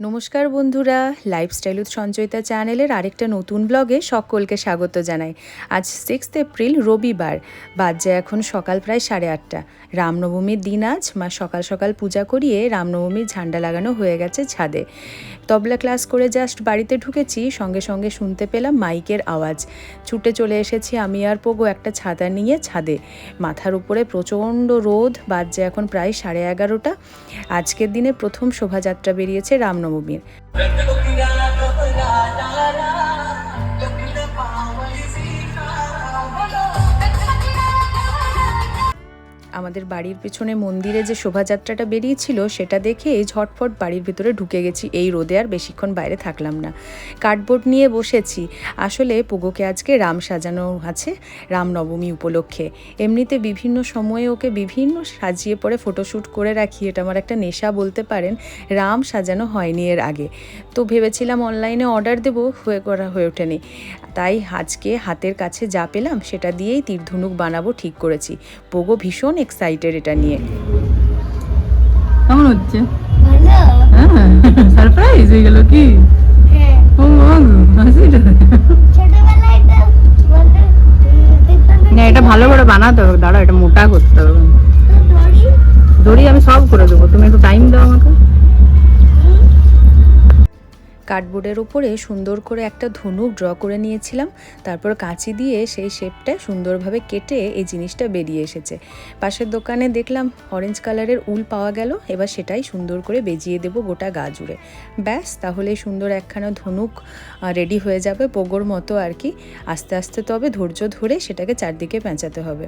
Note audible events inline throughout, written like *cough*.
নমস্কার বন্ধুরা lifestyle with Sanchayita চ্যানেলের আরেকটা নতুন ব্লগে সকলকে স্বাগত জানাই। আজ সিক্সথ এপ্রিল রবিবার। বাজে এখন সকাল প্রায় সাড়ে আটটা। রামনবমীর দিন আজ, মা সকাল সকাল পূজা করিয়ে রামনবমীর ঝান্ডা লাগানো হয়ে গেছে ছাদে। তবলা ক্লাস করে জাস্ট বাড়িতে ঢুকেছি, সঙ্গে সঙ্গে শুনতে পেলাম মাইকের আওয়াজ। ছুটে চলে এসেছি আমি আর পোগো একটা ছাতা নিয়ে ছাদে। মাথার উপরে প্রচণ্ড রোদ, বাজছে এখন প্রায় সাড়ে এগারোটা। আজকের দিনে প্রথম শোভাযাত্রা বেরিয়েছে রামনবমীর। আমাদের বাড়ির পেছনে মন্দিরে যে শোভাযাত্রাটা বেরিয়েছিল, সেটা দেখে ঝটফট বাড়ির ভিতরে ঢুকে গেছি। এই রোদে আর বেশিক্ষণ বাইরে থাকলাম না। কার্ডবোর্ড নিয়ে বসেছি। আসলে পোগোকে আজকে রাম সাজানো আছে, রামনবমী উপলক্ষে। এমনিতে বিভিন্ন সময়ে ওকে বিভিন্ন সাজিয়ে পরে ফটোশ্যুট করে রাখি, এটা আমার একটা নেশা বলতে পারেন। রাম সাজানো হয়নি এর আগে। তো ভেবেছিলাম অনলাইনে অর্ডার দেবো, হয়ে করা হয়ে ওঠেনি। তাই আজকে হাতের কাছে যা পেলাম, সেটা দিয়েই তীরধনুক বানাবো ঠিক করেছি। পোগো ভীষণ এক্সাইটেড এটা নিয়ে। কেমন হচ্ছে? হ্যাঁ সারপ্রাইজ হয়ে গেল কি? হ্যাঁ। না এটা ভালো করে বানাতে হবে দাঁড়া এটা মোটা করতে হবে। দড়ি? আমি সব করে দেবো তুমি একটু টাইম দাও আমাকে। কার্ডবোর্ডের উপরে সুন্দর করে একটা ধনুক ড্র করে নিয়েছিলাম। তারপর কাঁচি দিয়ে সেই শেপটা সুন্দরভাবে কেটে এই জিনিসটা বেরিয়ে এসেছে। পাশের দোকানে দেখলাম অরেঞ্জ কালারের উল পাওয়া গেল। এবার সেটাই সুন্দর করে বেজিয়ে দেবো গোটা গা জুড়ে। ব্যাস, তাহলে সুন্দর একখানা ধনুক রেডি হয়ে যাবে পোগোর মতো আর কি। আস্তে আস্তে তবে ধৈর্য ধরে সেটাকে চারদিকে পেঁচাতে হবে।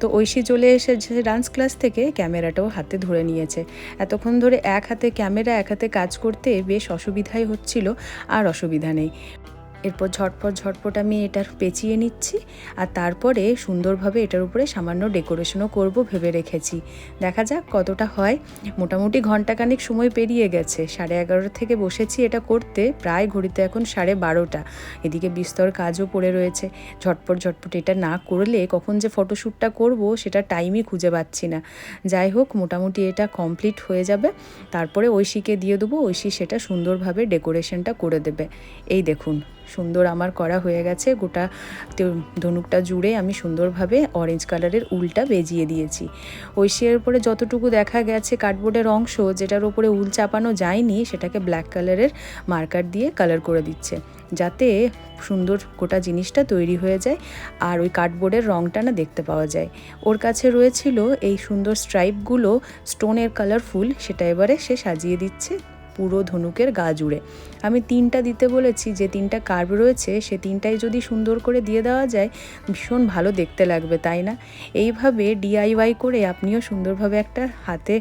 তো ঐশী চলে এসেছে ডান্স ক্লাস থেকে, ক্যামেরাটাও হাতে ধরে নিয়েছে। এতক্ষণ ধরে এক হাতে ক্যামেরা, এক হাতে কাজ করতে বেশ অসুবিধাই হচ্ছিল আর অসুবিধা নেই। এরপর ঝটপট ঝটপট আমি এটার পেঁচিয়ে নিচ্ছি আর তারপরে সুন্দরভাবে এটার উপরে সামান্য ডেকোরেশনও করব ভেবে রেখেছি। দেখা যাক কতটা হয়। মোটামুটি ঘন্টাখানেক সময় পেরিয়ে গেছে। সাড়ে এগারোটা থেকে বসেছি এটা করতে। প্রায় ঘড়িতে এখন সাড়ে বারোটা। এদিকে বিস্তর কাজও পড়ে রয়েছে। ঝটপট ঝটপট এটা না করলে কখন যে ফটোশ্যুটটা করব সেটা টাইমই খুঁজে পাচ্ছি না। যাই হোক, মোটামুটি এটা কমপ্লিট হয়ে যাবে। তারপরে ঐশীকে দিয়ে দেবো। ঐশী সেটা সুন্দরভাবে ডেকোরেশনটা করে দেবে। এই দেখুন। সুন্দর আমার করা হয়ে গেছে। গোটা ধনুকটা জুড়ে আমি সুন্দরভাবে অরেঞ্জ কালারের উলটা বেজিয়ে দিয়েছি। ঐশিয়ার উপরে যতটুকু দেখা গেছে কার্ডবোর্ডের অংশ, যেটার উপরে উল চাপানো যায়নি, সেটাকে ব্ল্যাক কালারের মার্কার দিয়ে কালার করে দিচ্ছে। যাতে সুন্দর গোটা জিনিসটা তৈরি হয়ে যায় আর ওই কার্ডবোর্ডের রংটা না দেখতে পাওয়া যায়। ওর কাছে রয়েছিল এই সুন্দর স্ট্রাইপগুলো স্টোনের কালারফুল সেটা এবারে সে সাজিয়ে দিচ্ছে। পুরো ধনুকের গা জুড়ে। আমি তিনটা দিতে বলেছি, যে তিনটা কার্ভ রয়েছে, সে তিনটাই যদি সুন্দর করে দিয়ে দেওয়া যায়, ভীষণ ভালো দেখতে লাগবে, তাই না? এইভাবে ডিআইওয়াই করে আপনিও সুন্দরভাবে একটা হাতে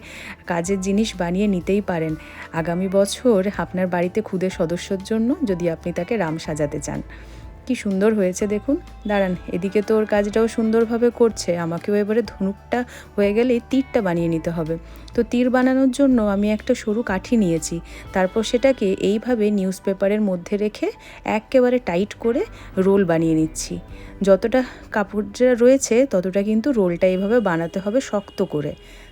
কাজের জিনিস বানিয়ে নিতেই পারেন। আগামী বছর আপনার বাড়িতে খুদে সদস্যর জন্য যদি আপনি তাকে রাম সাজাতে চান। কি সুন্দর হয়েছে দেখুন। দাঁড়ান, এদিকে তো ওর কাজটাও সুন্দরভাবে করছে। আমাকেও এবারে ধনুকটা হয়ে গেলে তীরটা বানিয়ে নিতে হবে। তো তীর বানানোর জন্য আমি একটা সরু কাঠি নিয়েছি। তারপর সেটাকে এইভাবে নিউজ পেপারের মধ্যে রেখে একেবারে টাইট করে রোল বানিয়ে নিচ্ছি। যতটা কাপড়টা রয়েছে, ততটা কিন্তু রোলটা এইভাবে বানাতে হবে শক্ত করে।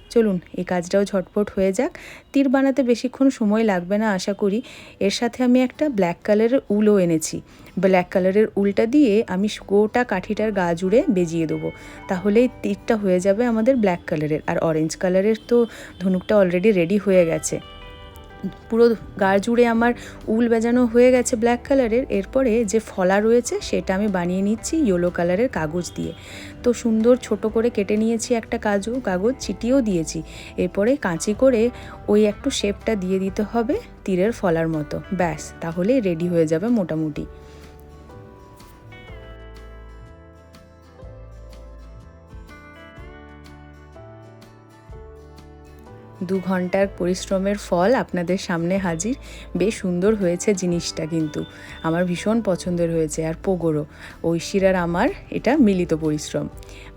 চলুন, এই কাজটাও ঝটপট হয়ে যাক। তীর বানাতে বেশিক্ষণ সময় লাগবে না, আশা করি। এর সাথে আমি একটা ব্ল্যাক কালারের উলও এনেছি। ব্ল্যাক কালারের উলটা দিয়ে আমি গোটা কাঠিটার গা জুড়ে বেজিয়ে দেবো। তাহলেই তীরটা হয়ে যাবে আমাদের ব্ল্যাক কালারের আর অরেঞ্জ কালারের তো ধনুকটা অলরেডি রেডি হয়ে গেছে। পুরো গা জুড়ে আমার উল বেজানো হয়ে গেছে ব্ল্যাক কালারের এরপরে যে ফলা রয়েছে সেটা আমি বানিয়ে নিচ্ছি ইয়েলো কালারের কাগজ দিয়ে। তো সুন্দর ছোট করে কেটে নিয়েছি একটা কাজু, কাগজ, চিটিয়েও দিয়েছি। এরপরে কাঁচি করে ওই একটু শেপটা দিয়ে দিতে হবে তীরের ফলার মতো। ব্যাস তাহলে রেডি হয়ে যাবে মোটামুটি। দু ঘণ্টার পরিশ্রমের ফল আপনাদের সামনে হাজির। বেশ সুন্দর হয়েছে জিনিসটা কিন্তু। আমার ভীষণ পছন্দের হয়েছে, আর পোগোরও ঐশীর আর আমার এটা মিলিত পরিশ্রম।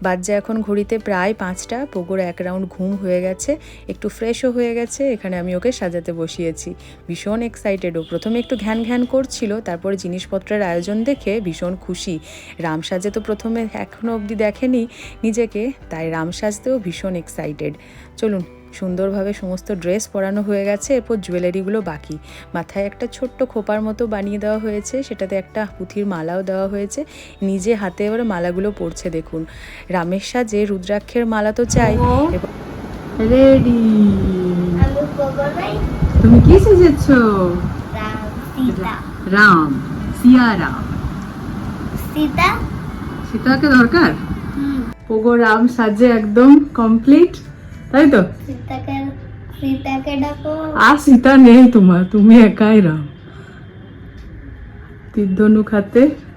বাজ্যা এখন ঘড়িতে প্রায় পাঁচটা, পোগোর এক রাউন্ড ঘুম হয়ে গেছে, একটু ফ্রেশও হয়ে গেছে, এখানে আমি ওকে সাজাতে বসিয়েছি। ভীষণ এক্সাইটেড ও প্রথমে একটু ঘ্যান ঘ্যান করছিল, তারপরে জিনিসপত্রের আয়োজন দেখে ভীষণ খুশি। রাম সাজে তো প্রথমে এখনও অবধি দেখেনি নিজেকে, তাই রাম সাজতেও ভীষণ এক্সাইটেড চলুন সুন্দরভাবে সমস্ত ড্রেস পরানো হয়ে গেছে এরপর জুয়েলারিগুলো বাকি। মাথায় একটা ছোট্ট খোপার মতো বানিয়ে দেওয়া হয়েছে সেটাতে একটা পুঁথির মালাও দেওয়া হয়েছে। নিজে হাতে এবার মালাগুলো পরছে দেখুন। রামের সাজে রুদ্রাক্ষের মালা তো চাই। রেডি। তুমি কি সেজেছো রাম সীতা। সিয়া রাম। সীতা? সীতাকে দরকার? পোগো রাম সাজে একদম কমপ্লিট তাই তো সীতাকে ডাকো। আর সীতা নেই তোমার তুমি একাই রাম। তীর্ধনু ধনুক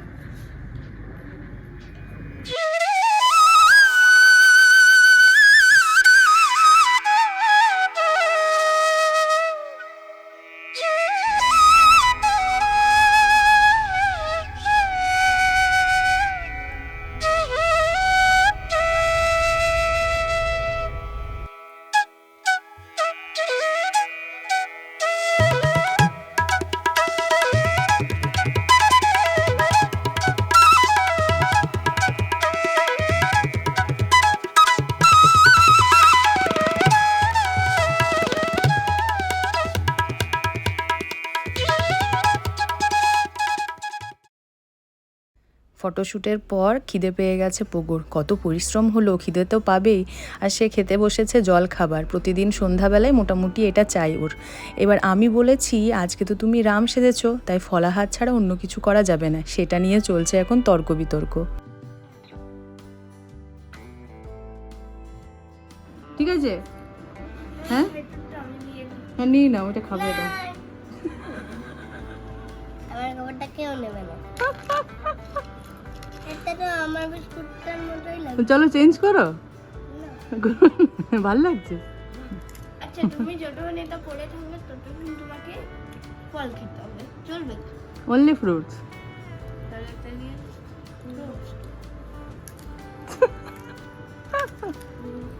ফটোশ্যুটের পর খিদে পেয়ে গেছে পুকুর। কত পরিশ্রম হলো খিদে তো পাবেই। আর সে খেতে বসেছে জল খাবার। প্রতিদিন সন্ধ্যাবেলায় মোটামুটি এটা চাই ওর। এবার আমি বলেছি আজকে তো তুমি রাম সেজেছো তাই ফলাহার ছাড়া অন্য কিছু করা যাবে না। সেটা নিয়ে চলছে এখন তর্ক বিতর্ক। ঠিক আছে? হ্যাঁ? হ্যাঁ নিয়ে নাও ওটা খাবে এটা। আমার খাবারটা কেউ নেবে না। *laughs* চলো চেঞ্জ করো। *laughs* ভালো লাগছে। আচ্ছা তুমি যতক্ষণ এটা পড়ে থাকবে ততক্ষণ তোমাকে ফল খেতে হবে। চলবে অনলি ফ্রুটস তাহলে *laughs*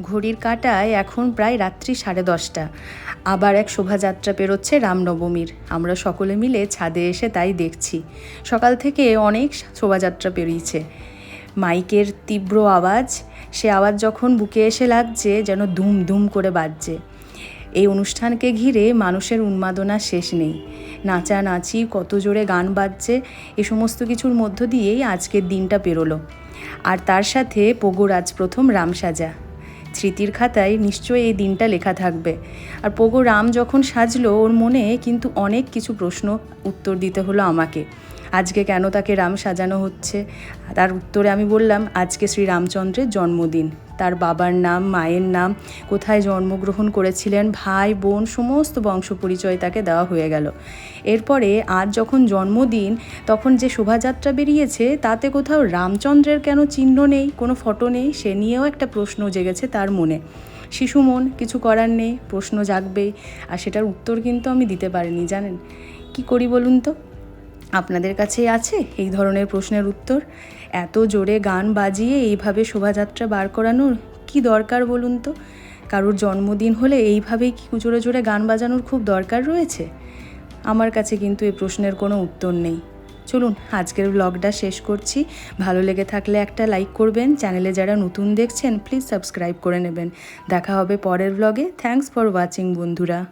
ঘড়ির কাঁটায় এখন প্রায় রাত্রি সাড়ে দশটা। আবার এক শোভাযাত্রা পেরোচ্ছে রামনবমীর। আমরা সকলে মিলে ছাদে এসে তাই দেখছি। সকাল থেকে অনেক শোভাযাত্রা পেরিয়েছে। মাইকের তীব্র আওয়াজ, সে আওয়াজ যখন বুকে এসে লাগছে যেন দুম দুম করে বাজছে। এই অনুষ্ঠানকে ঘিরে মানুষের উন্মাদনা শেষ নেই। নাচানাচি, কত জোরে গান বাজছে, এ সমস্ত কিছুর মধ্য দিয়েই আজকের দিনটা পেরোলো। আর তার সাথে পোগোর আজ প্রথম রাম সাজা স্মৃতির খাতায় নিশ্চয়ই এই দিনটা লেখা থাকবে। আর পোগো রাম যখন সাজলো, ওর মনে কিন্তু অনেক কিছু প্রশ্ন উত্তর দিতে হলো আমাকে। আজকে কেন তাকে রাম সাজানো হচ্ছে? তার উত্তরে আমি বললাম, আজকে শ্রী রামচন্দ্রের জন্মদিন। তার বাবার নাম, মায়ের নাম, কোথায় জন্মগ্রহণ করেছিলেন, ভাই, বোন, সমস্ত বংশ পরিচয় তাকে দেওয়া হয়ে গেল। এরপরে আজ যখন জন্মদিন, তখন যে শোভাযাত্রা বেরিয়েছে, তাতে কোথাও রামচন্দ্রের কেন চিহ্ন নেই, কোনো ফটো নেই, সে নিয়েও একটা প্রশ্ন জেগেছে তার মনে। শিশু মন, কিছু করার নেই, প্রশ্ন জাগবেই আর সেটার উত্তর কিন্তু আমি দিতে পারিনি, জানেন? কি করি বলুন তো? আপনাদের কাছে আছে এই ধরনের প্রশ্নের উত্তর? এত জোরে গান বাজিয়ে এইভাবে শোভাযাত্রা বার করানোর কি দরকার বলুন তো? কারোর জন্মদিন হলে এইভাবেই কি জোরে জোরে গান বাজানোর খুব দরকার রয়েছে? আমার কাছে কিন্তু এই প্রশ্নের কোনো উত্তর নেই। চলুন, আজকের ব্লগটা শেষ করছি। ভালো লেগে থাকলে একটা লাইক করবেন। চ্যানেলে যারা নতুন দেখছেন প্লিজ সাবস্ক্রাইব করে নেবেন। দেখা হবে পরের ব্লগে থ্যাঙ্কস ফর ওয়াচিং বন্ধুরা।